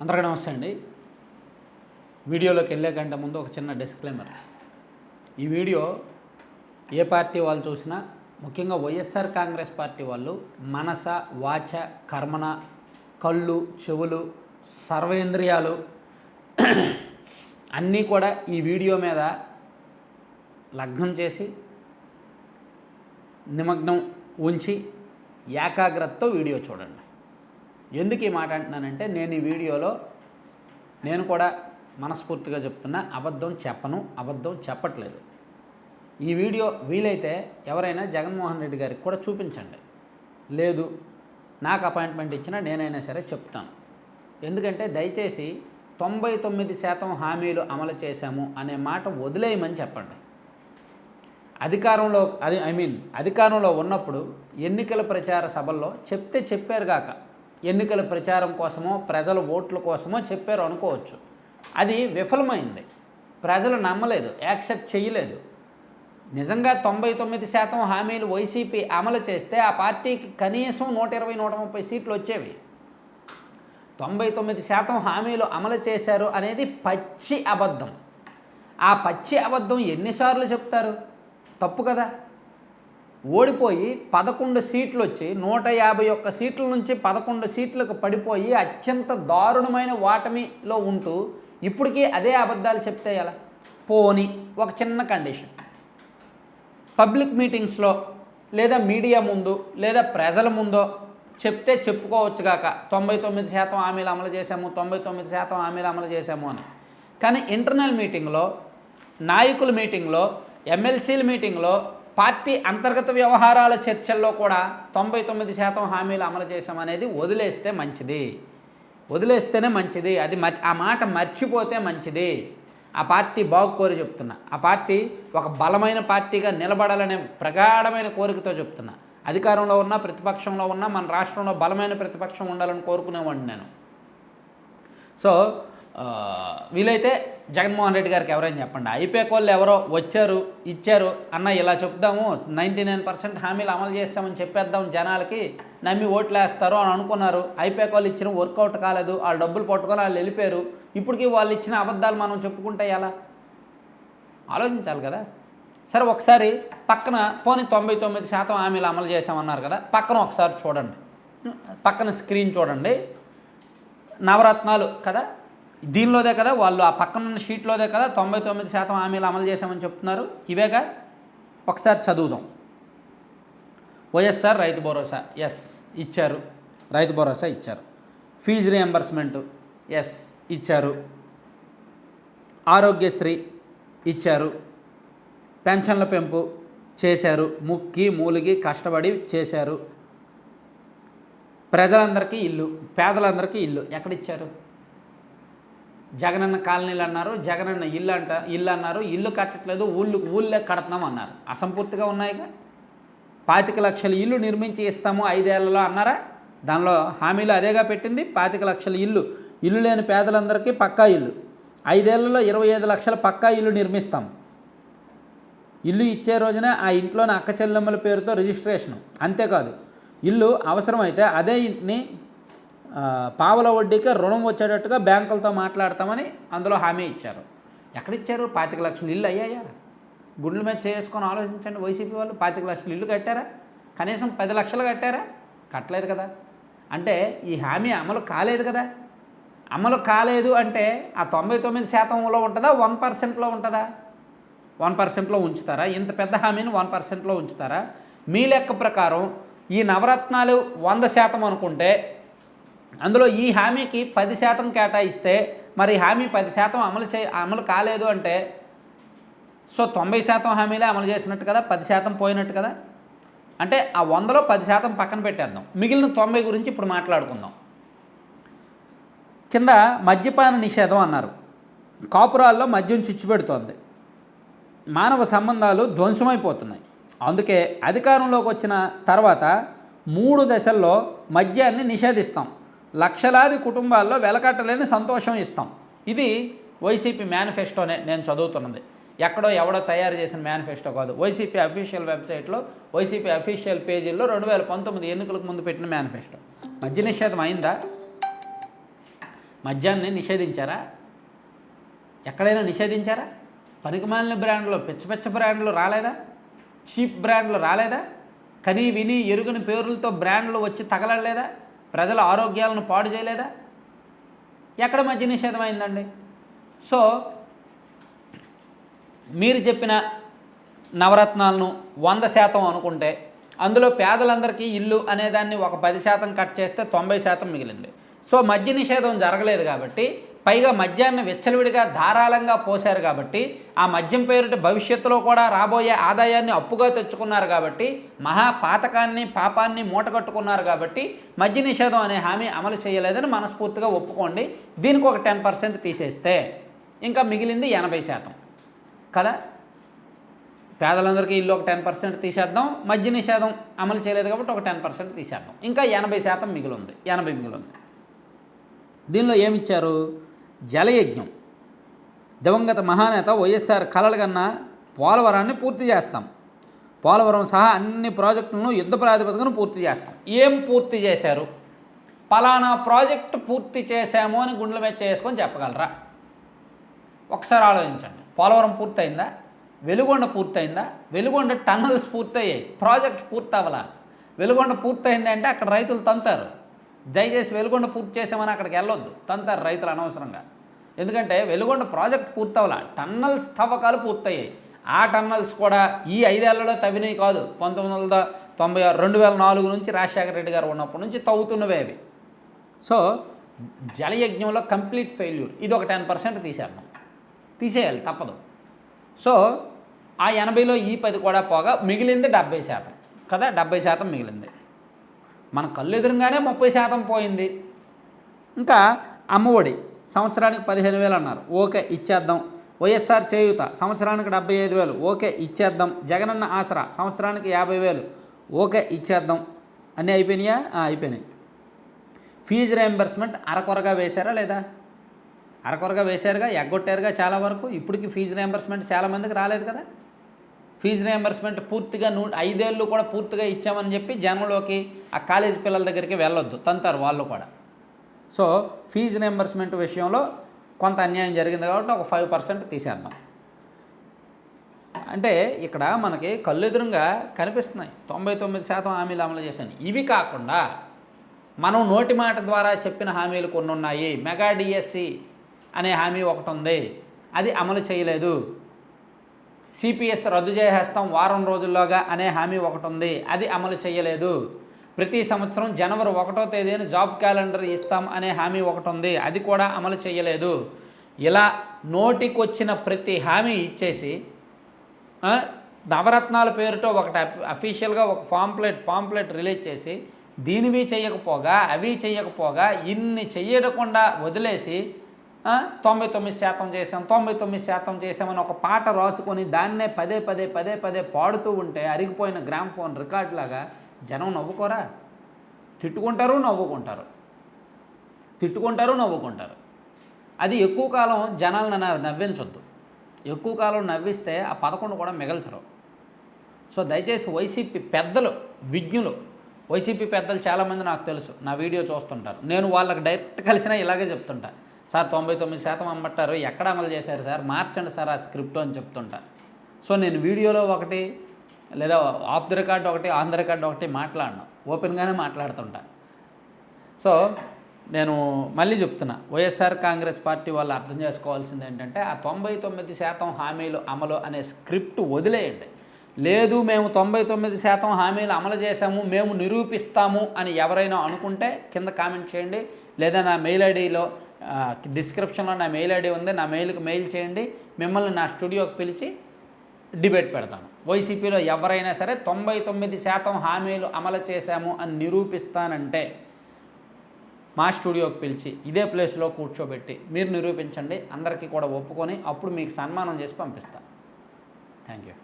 అందరికీ నమస్తే అండి. వీడియోలోకి వెళ్ళే కంటే ముందు ఒక చిన్న డిస్క్లైమర్ ఈ వీడియో ఏ పార్టీ వాళ్ళు చూసినా ముఖ్యంగా వైఎస్ఆర్ కాంగ్రెస్ పార్టీ వాళ్ళు మనస వాచ కర్మణ కళ్ళు చెవులు సర్వేంద్రియాలు అన్నీ కూడా ఈ వీడియో మీద లగ్నం చేసి నిమగ్నం ఉంచి ఏకాగ్రతతో వీడియో చూడండి. ఎందుకు ఈ మాట అంటున్నానంటే నేను ఈ వీడియోలో నేను కూడా మనస్ఫూర్తిగా చెప్తున్నా అబద్ధం చెప్పను అబద్ధం చెప్పట్లేదు. ఈ వీడియో వీలైతే ఎవరైనా జగన్మోహన్ రెడ్డి గారికి కూడా చూపించండి. లేదు నాకు అపాయింట్మెంట్ ఇచ్చినా నేనైనా సరే చెప్తాను. ఎందుకంటే దయచేసి తొంభై తొమ్మిది శాతం హామీలు అమలు చేశాము అనే మాట వదిలేయమని చెప్పండి. అధికారంలో అది ఐ మీన్ అధికారంలో ఉన్నప్పుడు ఎన్నికల ప్రచార సభల్లో చెప్తే చెప్పారు కాక ఎన్నికల ప్రచారం కోసమో ప్రజల ఓట్ల కోసమో చెప్పారు అనుకోవచ్చు. అది విఫలమైంది. ప్రజలు నమ్మలేదు యాక్సెప్ట్ చేయలేదు. నిజంగా తొంభై తొమ్మిది శాతం హామీలు వైసీపీ అమలు చేస్తే ఆ పార్టీకి కనీసం నూట ఇరవై నూట ముప్పై సీట్లు వచ్చేవి. తొంభై తొమ్మిది శాతం హామీలు అమలు చేశారు అనేది పచ్చి అబద్ధం. ఆ పచ్చి అబద్ధం ఎన్నిసార్లు చెప్తారు? తప్పు కదా. ఓడిపోయి పదకొండు సీట్లు వచ్చి నూట యాభై ఒక్క సీట్ల నుంచి పదకొండు సీట్లకు పడిపోయి అత్యంత దారుణమైన ఓటమిలో ఉంటూ ఇప్పటికీ అదే అబద్ధాలు చెప్తే ఎలా? పోని ఒక చిన్న కండిషన్. పబ్లిక్ మీటింగ్స్లో లేదా మీడియా ముందు లేదా ప్రజల ముందో చెప్తే చెప్పుకోవచ్చు కాక తొంభై తొమ్మిది శాతం హామీలు అమలు చేశాము తొంభై తొమ్మిది శాతం హామీలు అమలు చేశాము అని. కానీ ఇంటర్నల్ మీటింగ్లో నాయకుల మీటింగ్లో ఎమ్మెల్సీల మీటింగ్లో పార్టీ అంతర్గత వ్యవహారాల చర్చల్లో కూడా తొంభై తొమ్మిది శాతం హామీలు అమలు చేశామనేది వదిలేస్తే మంచిది. వదిలేస్తేనే మంచిది. అది ఆ మాట మర్చిపోతే మంచిది. ఆ పార్టీ బాగుకోరి చెప్తున్నా. ఆ పార్టీ ఒక బలమైన పార్టీగా నిలబడాలనే ప్రగాఢమైన కోరికతో చెప్తున్నా. అధికారంలో ఉన్న ప్రతిపక్షంలో ఉన్న మన రాష్ట్రంలో బలమైన ప్రతిపక్షం ఉండాలని కోరుకునేవాడిని నేను. సో వీలైతే జగన్మోహన్ రెడ్డి గారికి ఎవరైనా చెప్పండి. ఐపీఎక్ వాళ్ళు ఎవరో వచ్చారు ఇచ్చారు అన్న ఇలా చెప్దాము. నైంటీ నైన్ పర్సెంట్ హామీలు అమలు చేస్తామని చెప్పేద్దాం జనాలకి. నమ్మి ఓట్లు వేస్తారు అని అనుకున్నారు. ఐపీఎక్ వాళ్ళు ఇచ్చిన వర్కౌట్ కాలేదు. వాళ్ళు డబ్బులు పట్టుకొని వాళ్ళు వెళ్ళిపోయారు. ఇప్పటికీ వాళ్ళు ఇచ్చిన అబద్ధాలు మనం చెప్పుకుంటే ఎలా? ఆలోచించాలి కదా. సరే ఒకసారి పక్కన పోనీ తొంభై తొమ్మిది శాతం హామీలు అమలు చేశామన్నారు కదా. పక్కన ఒకసారి చూడండి. పక్కన స్క్రీన్ చూడండి. నవరత్నాలు కదా? దీనిలోదే కదా వాళ్ళు ఆ పక్కన ఉన్న షీట్లోదే కదా తొంభై తొమ్మిది శాతం హామీలు అమలు చేశామని చెప్తున్నారు. ఇవేగా? ఒకసారి చదువుదాం. వైఎస్ఆర్ రైతు భరోసా. ఎస్ ఇచ్చారు. రైతు భరోసా ఇచ్చారు. Fee reimbursement. ఎస్ ఇచ్చారు. ఆరోగ్యశ్రీ ఇచ్చారు. పెన్షన్ల పెంపు చేశారు. ముక్కి మూలిగి కష్టపడి చేశారు. ప్రజలందరికీ ఇల్లు పేదలందరికీ ఇల్లు ఎక్కడిచ్చారు? జగనన్న కాలనీలు అన్నారు జగనన్న ఇల్లు అంట ఇల్లు అన్నారు ఇల్లు కట్టట్లేదు ఊళ్ళు ఊళ్ళే కడుతున్నాం అన్నారు. అసంపూర్తిగా ఉన్నాయిగా? పాతిక లక్షల ఇల్లు నిర్మించి ఇస్తాము ఐదేళ్ళలో అన్నారా? దానిలో హామీలు అదేగా పెట్టింది? పాతిక లక్షల ఇల్లు. ఇల్లు లేని పేదలందరికీ పక్కా ఇల్లు. ఐదేళ్ళలో ఇరవై ఐదు లక్షల పక్కా ఇల్లు నిర్మిస్తాం. ఇల్లు ఇచ్చే రోజున ఆ ఇంట్లోని అక్క చెల్లెమ్మల పేరుతో రిజిస్ట్రేషన్. అంతేకాదు ఇల్లు అవసరమైతే అదే ఇంటిని పావల వడ్డీకి రుణం వచ్చేటట్టుగా బ్యాంకులతో మాట్లాడతామని అందులో హామీ ఇచ్చారు. ఎక్కడిచ్చారు? పాతిక లక్షలు ఇల్లు అయ్యాయా? గుండెల మీద చేసుకొని ఆలోచించండి. వైసీపీ వాళ్ళు పాతిక లక్షలు ఇల్లు కట్టారా? కనీసం పది లక్షలు కట్టారా? కట్టలేదు కదా. అంటే ఈ హామీ అమలు కాలేదు కదా. అమలు కాలేదు అంటే ఆ తొంభై తొమ్మిది శాతంలో ఉంటుందా? వన్ పర్సెంట్లో ఉంటుందా? వన్ పర్సెంట్లో ఉంచుతారా? ఇంత పెద్ద హామీని వన్ పర్సెంట్లో ఉంచుతారా? మీ లెక్క ప్రకారం ఈ నవరత్నాలు వంద శాతం అనుకుంటే అందులో ఈ హామీకి పది శాతం కేటాయిస్తే మరి హామీ పది శాతం అమలు చే అమలు కాలేదు అంటే సో తొంభై శాతం హామీలే అమలు చేసినట్టు కదా పది శాతం పోయినట్టు కదా? అంటే ఆ వందలో పది శాతం పక్కన పెట్టేద్దాం. మిగిలిన తొంభై గురించి ఇప్పుడు మాట్లాడుకుందాం. కింద మద్యపాన నిషేధం అన్నారు. కాపురాల్లో మద్యం చిచ్చుపెడుతోంది మానవ సంబంధాలు ధ్వంసమైపోతున్నాయి. అందుకే అధికారంలోకి వచ్చిన తర్వాత మూడు దశల్లో మద్యాన్ని నిషేధిస్తాం. లక్షలాది కుటుంబాల్లో వెలకట్టలేని సంతోషం ఇస్తాం. ఇది వైసీపీ మేనిఫెస్టోనే నేను చదువుతున్నది. ఎక్కడో ఎవడో తయారు చేసిన మేనిఫెస్టో కాదు. వైసీపీ అఫీషియల్ వెబ్సైట్లో వైసీపీ అఫీషియల్ పేజీల్లో రెండు వేల పంతొమ్మిది ఎన్నికలకు ముందు పెట్టిన మేనిఫెస్టో. మద్య నిషేధం అయిందా? మద్యాన్ని నిషేధించారా? ఎక్కడైనా నిషేధించారా? పనికిమాలిన బ్రాండ్లు పిచ్చ పిచ్చ బ్రాండ్లు రాలేదా? చీప్ బ్రాండ్లు రాలేదా? కనీ విని ఎరుగని పేర్లతో బ్రాండ్లు వచ్చి తగలలేదా ప్రజల ఆరోగ్యాలను పాడు చేయలేదా? ఎక్కడ మద్య నిషేధం అయిందండి? సో మీరు చెప్పిన నవరత్నాలను వంద శాతం అనుకుంటే అందులో పేదలందరికీ ఇల్లు అనేదాన్ని ఒక పది శాతం కట్ చేస్తే తొంభై శాతం మిగిలింది. సో మద్య నిషేధం జరగలేదు కాబట్టి పైగా మద్యాన్ని విచ్చలవిడిగా ధారాళంగా పోశారు కాబట్టి ఆ మద్యం పేరుట భవిష్యత్తులో కూడా రాబోయే ఆదాయాన్ని అప్పుగా తెచ్చుకున్నారు కాబట్టి మహా పాతకాన్ని పాపాన్ని మూటగట్టుకున్నారు కాబట్టి మద్య నిషేధం అనే హామీ అమలు చేయలేదని మనస్ఫూర్తిగా ఒప్పుకోండి. దీనికి ఒక టెన్ పర్సెంట్ తీసేస్తే ఇంకా మిగిలింది ఎనభై శాతం. కదా? పేదలందరికీ ఇల్లు ఒక టెన్ పర్సెంట్ తీసేద్దాం మద్య నిషేధం అమలు చేయలేదు కాబట్టి ఒక టెన్ పర్సెంట్ తీసేద్దాం. ఇంకా ఎనభై శాతం మిగిలింది ఎనభై మిగిలింది దీనిలో ఏమిచ్చారు? జలయజ్ఞం. దివంగత మహానేత వైఎస్ఆర్ కలలుగన్న పోలవరాన్ని పూర్తి చేస్తాం. పోలవరం సహా అన్ని ప్రాజెక్టులను యుద్ధ ప్రాతిపదికను పూర్తి చేస్తాం. ఏం పూర్తి చేశారు? పలానా ప్రాజెక్టు పూర్తి చేశాము అని గుండెల మీద చేసుకొని చెప్పగలరా? ఒకసారి ఆలోచించండి. పోలవరం పూర్తయిందా? Veligonda పూర్తయిందా? Veligonda tunnels project. Project పూర్తి అవ్వాల వెలుగొండ పూర్తయిందంటే అక్కడ రైతులు తంతారు. దయచేసి వెలుగొండ పూర్తి చేసామని అక్కడికి వెళ్ళొద్దు. తంతారు రైతులు అనవసరంగా. ఎందుకంటే వెలుగొండ ప్రాజెక్ట్ పూర్తవల. టన్నల్స్ తవ్వకాలు పూర్తయ్యాయి. ఆ టన్నల్స్ కూడా ఈ ఐదేళ్ళలో తవ్వినవి కాదు. పంతొమ్మిది వందల తొంభై ఆరు రెండు వేల నాలుగు నుంచి రాజశేఖర రెడ్డి గారు ఉన్నప్పటి నుంచి తవ్వుతున్నవే అవి. సో జలయజ్ఞంలో కంప్లీట్ ఫెయిల్యూర్. ఇది ఒక టెన్ పర్సెంట్ తీసేద్దాం. తీసేయాలి తప్పదు. సో ఆ ఎనభైలో ఈ పది కూడా పోగా మిగిలింది డెబ్బై శాతం. కదా డెబ్బై శాతం మిగిలింది. మన కళ్ళు ఎదురుగానే ముప్పై శాతం పోయింది. ఇంకా అమ్మఒడి సంవత్సరానికి పదిహేను వేలు అన్నారు. ఓకే ఇచ్చేద్దాం. వైఎస్ఆర్ చేయూత సంవత్సరానికి డెబ్బై ఐదు వేలు. ఓకే ఇచ్చేద్దాం. జగనన్న ఆసరా సంవత్సరానికి యాభై వేలు. ఓకే ఇచ్చేద్దాం. అన్నీ అయిపోయినాయా? అయిపోయినాయి. ఫీజు రియంబర్స్మెంట్ అరకొరగా వేశారా లేదా? అరకొరగా వేశారుగా ఎగ్గొట్టారుగా చాలా వరకు? ఇప్పటికి ఫీజు రియంబర్స్మెంట్ చాలామందికి రాలేదు కదా? ఫీజు రియంబర్స్మెంట్ పూర్తిగా నూ ఐదేళ్ళు కూడా పూర్తిగా ఇచ్చామని చెప్పి జనంలోకి ఆ కాలేజీ పిల్లల దగ్గరికి వెళ్ళొద్దు. తంతారు వాళ్ళు కూడా. సో ఫీజు రియంబర్స్మెంట్ విషయంలో కొంత అన్యాయం జరిగింది కాబట్టి ఒక ఫైవ్ పర్సెంట్ తీసేద్దాం. అంటే ఇక్కడ మనకి కళ్ళెదురుగా కనిపిస్తున్నాయి. తొంభై తొమ్మిది శాతం హామీలు అమలు చేశాను. ఇవి కాకుండా మనం నోటి మాట ద్వారా చెప్పిన హామీలు కొన్ని ఉన్నాయి మెగా డిఎస్సి అనే హామీ ఒకటి ఉంది. అది అమలు చేయలేదు. సిపిఎస్ రద్దు చేసేస్తాం వారం రోజుల్లోగా అనే హామీ ఒకటి ఉంది అది అమలు చేయలేదు. ప్రతి సంవత్సరం జనవరి ఒకటో తేదీన జాబ్ క్యాలెండర్ ఇస్తాం అనే హామీ ఒకటి ఉంది అది కూడా అమలు చేయలేదు. ఇలా నోటికొచ్చిన ప్రతి హామీ ఇచ్చేసి నవరత్నాల పేరుతో ఒకటి అఫీషియల్గా ఒక పాంప్లెట్ పాంప్లెట్ రిలీజ్ చేసి దీనివి చేయకపోగా అవి చేయకపోగా ఇన్ని చేయకుండా వదిలేసి తొంభై తొమ్మిది శాతం చేసాం తొంభై తొమ్మిది శాతం చేసామని ఒక పాట రాసుకొని దాన్నే పదే పదే పదే పదే పాడుతూ ఉంటే అరిగిపోయిన గ్రామ్ ఫోన్ రికార్డ్ లాగా జనం నవ్వుకోరా? తిట్టుకుంటారు నవ్వుకుంటారు. తిట్టుకుంటారు నవ్వుకుంటారు. అది ఎక్కువ కాలం జనాలను నవ్వించొద్దు. ఎక్కువ కాలం నవ్విస్తే ఆ పదకొండు కూడా మిగల్చరు. సో దయచేసి వైసీపీ పెద్దలు విజ్ఞులు వైసీపీ పెద్దలు చాలామంది నాకు తెలుసు నా వీడియో చూస్తుంటారు. నేను వాళ్ళకి డైరెక్ట్ కలిసినా ఇలాగే చెప్తుంటా. సార్ తొంభై తొమ్మిది శాతం అమ్మట్టారు. ఎక్కడ అమలు చేశారు సార్? మార్చండి సార్ ఆ స్క్రిప్ట్ అని చెప్తుంటా. సో నేను వీడియోలో ఒకటి లేదా ఆఫ్ ది రికార్డ్ ఒకటి ఆన్ ద రికార్డ్ ఒకటి మాట్లాడను. ఓపెన్గానే మాట్లాడుతుంటా. సో నేను మళ్ళీ చెప్తున్నా. వైఎస్ఆర్ కాంగ్రెస్ పార్టీ వాళ్ళు అర్థం చేసుకోవాల్సింది ఏంటంటే ఆ తొంభై తొమ్మిది శాతం హామీలు అమలు అనే స్క్రిప్ట్ వదిలేయండి. లేదు మేము తొంభై తొమ్మిది శాతం హామీలు అమలు చేశాము మేము నిరూపిస్తాము అని ఎవరైనా అనుకుంటే కింద కామెంట్ చేయండి. లేదా నా మెయిల్ ఐడిలో డిస్క్రిప్షన్లో నా మెయిల్ ఐడి ఉంది. నా మెయిల్కి మెయిల్ చేయండి. మిమ్మల్ని నా స్టూడియోకి పిలిచి డిబేట్ పెడతాను. వైసీపీలో ఎవరైనా సరే తొంభై తొమ్మిది శాతం హామీలు అమలు చేశాము అని నిరూపిస్తానంటే మా స్టూడియోకి పిలిచి ఇదే ప్లేస్లో కూర్చోబెట్టి మీరు నిరూపించండి. అందరికీ కూడా ఒప్పుకొని అప్పుడు మీకు సన్మానం చేసి పంపిస్తాను థ్యాంక్ యూ